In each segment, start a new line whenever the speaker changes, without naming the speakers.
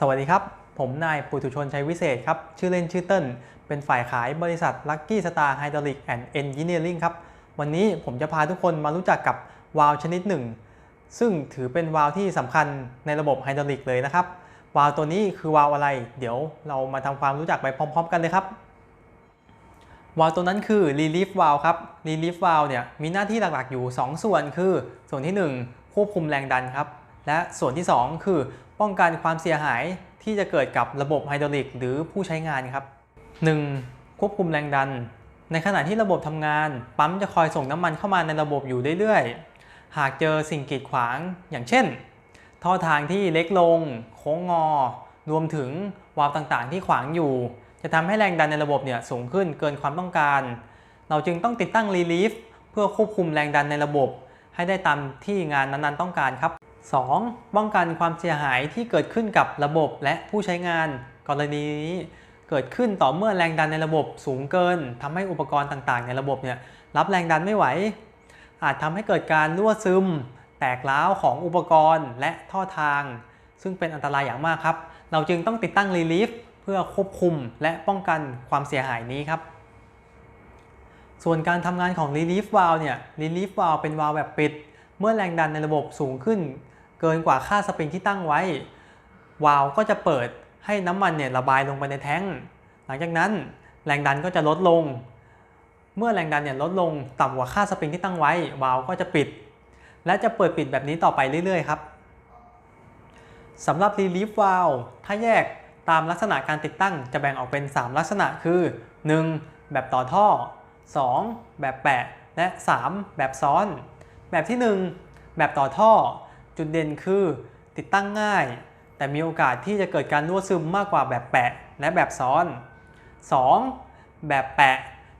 สวัสดีครับ ผมนายปุถุชนชัยวิเศษครับ ชื่อเล่นชื่อเติ้ลเป็นฝ่ายขายบริษัท Lucky Star Hydraulic and Engineering ครับ วันนี้ผมจะพาทุกคนมารู้จักกับวาล์วชนิดหนึ่ง ซึ่งถือเป็นวาล์วที่สำคัญในระบบไฮดรอลิกเลยนะครับ วาล์วตัวนี้คือวาล์วอะไร เดี๋ยวเรามาทำความรู้จักไปพร้อม ๆ กันเลยครับ วาล์วตัวนั้นคือ relief valve ครับ relief valve เนี่ยมีหน้าที่หลักๆอยู่ 2 ส่วนคือ ส่วนที่ 1 ควบคุมแรงดันครับ และส่วนที่ 2 คือป้องกันความเสียหายที่จะเกิดกับระบบไฮดรอลิกหรือผู้ใช้งานครับ 1. ควบคุมแรงดัน ในขณะที่ระบบทำงาน ปั๊มจะคอยส่งน้ำมันเข้ามาในระบบอยู่เรื่อยๆ หากเจอสิ่งกีดขวาง อย่างเช่น ท่อทางที่เล็กลง โค้งงอ รวมถึงวาล์วต่างๆ ที่ขวางอยู่ จะทำให้แรงดันในระบบเนี่ยสูงขึ้นเกินความต้องการ เราจึงต้องติดตั้งรีลีฟเพื่อควบคุมแรงดันในระบบ ให้ได้ตามที่งานนั้นๆต้องการครับ 2. ป้องกันความเสียหายที่เกิดขึ้นกับระบบและผู้ใช้งาน กรณีนี้เกิดขึ้นต่อเมื่อแรงดันในระบบสูงเกินทำให้อุปกรณ์ต่างๆ ในระบบเนี่ยรับแรงดันไม่ไหว อาจทำให้เกิดการรั่วซึม แตกร้าวของอุปกรณ์และท่อทาง ซึ่งเป็นอันตรายอย่างมากครับ เราจึงต้องติดตั้งรีลีฟเพื่อควบคุมและป้องกันความเสียหายนี้ครับ ส่วนการทำงานของ Relief Valve เนี่ย Relief Valve เป็นวาล์วแบบปิด เมื่อแรงดันในระบบสูงขึ้น เกินกว่าค่าสปริงที่ตั้งไว้ วาล์วก็จะเปิดให้น้ำมันเนี่ยระบายลงไปในแท้งหลังจากนั้นแรงดันก็จะลดลง เมื่อแรงดันเนี่ยลดลงต่ำกว่าค่าสปริงที่ตั้งไว้ วาล์วก็จะปิด และจะเปิดปิดแบบนี้ต่อไปเรื่อยๆครับสำหรับ Relief Valve ถ้าแยกตามลักษณะการติดตั้งจะแบ่งออกเป็น 3 ลักษณะคือ 1. แบบต่อท่อ 2. แบบแปะ และ 3. แบบซ้อน แบบที่ 1 แบบต่อท่อ จุดเด่นคือติดตั้งง่าย แต่มีโอกาสที่จะเกิดการรั่วซึมมากกว่าแบบแปะและแบบซ้อน 2. แบบแปะ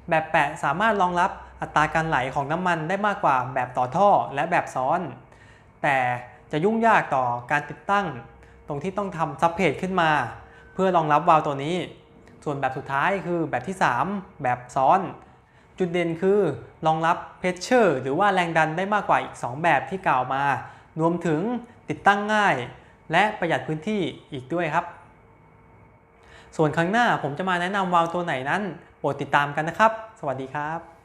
แบบแปะสามารถรองรับอัตราการไหลของน้ำมันได้มากกว่าแบบต่อท่อและแบบซ้อน แต่จะยุ่งยากต่อการติดตั้ง ตรงที่ต้องทำซับเพจขึ้นมา เพื่อรองรับวาล์วตัวนี้ ส่วนแบบสุดท้ายคือแบบที่ 3 แบบซ้อน จุดเด่นคือรองรับเพชเชอร์หรือว่าแรงดันได้มากกว่าอีก 2 แบบที่กล่าวมา รวมถึงติดตั้งง่าย และประหยัดพื้นที่อีกด้วยครับ ส่วนครั้งหน้าผมจะมาแนะนำวาล์วตัวไหนนั้น โปรดติดตามกันนะครับ สวัสดีครับ